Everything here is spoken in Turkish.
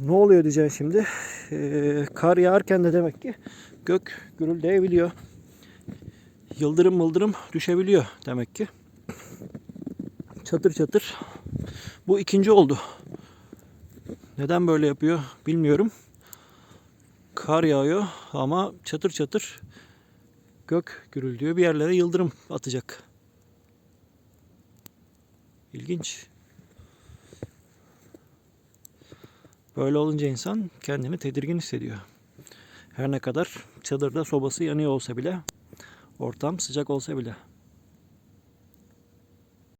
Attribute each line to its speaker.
Speaker 1: Ne oluyor diyeceksin şimdi. Ee, kar yağarken de demek ki gök gürüldeyebiliyor. Yıldırım mıldırım düşebiliyor demek ki. Çatır çatır. Bu ikinci oldu. Neden böyle yapıyor bilmiyorum. Kar yağıyor ama çatır çatır gök gürültüyor. Bir yerlere yıldırım atacak. İlginç. Böyle olunca insan kendini tedirgin hissediyor. Her ne kadar çadırda sobası yanıyor olsa bile, ortam sıcak olsa bile.